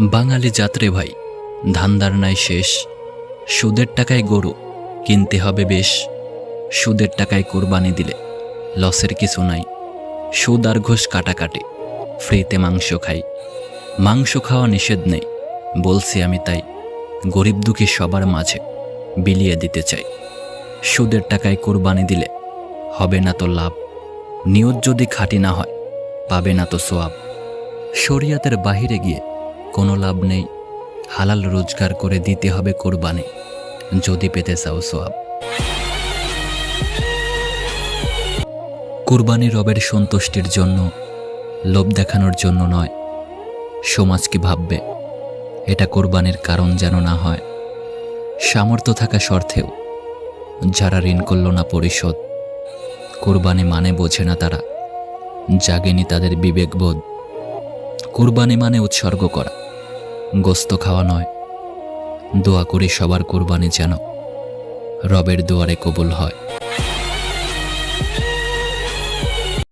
বাঙালি যাত্রে ভাই, ধান্দার নাই শেষ। সুদের টাকায় গরু কিনতে হবে বেশ। সুদের টাকায় কোরবানি দিলে লসের কিছু নাই। সুদ আর ঘোষ কাটাকাটি, ফ্রিতে মাংস খাই। মাংস খাওয়া নিষেধ নেই, বলছি আমি তাই। গরিব দুঃখী সবার মাঝে বিলিয়ে দিতে চাই। সুদের টাকায় কোরবানি দিলে হবে না তো লাভ। নিয়ত যদি খাঁটি না হয়, পাবে না তো সোয়াব। শরিয়াতের বাহিরে গিয়ে কোনো লাভ নেই। হালাল রোজগার করে দিতে হবে কোরবানি, যদি পেতে চাও সোয়াব কুরবানি রবের সন্তুষ্টির জন্য, লোভ দেখানোর জন্য নয়। সমাজ কি ভাববে? এটা কোরবানির কারণ যেন না হয়। সামর্থ্য থাকা সত্ত্বেও, যারা ঋণ করল না পরিশোধ, কোরবানি মানে বোঝে না তারা। জাগেনি তাদের বিবেকবোধ। কুরবানি মানে উৎসর্গ করা। গোস্ত খাওয়া নয়। দোয়া করি সবার কোরবানি যেন রবের দুয়ারে কবুল হয়।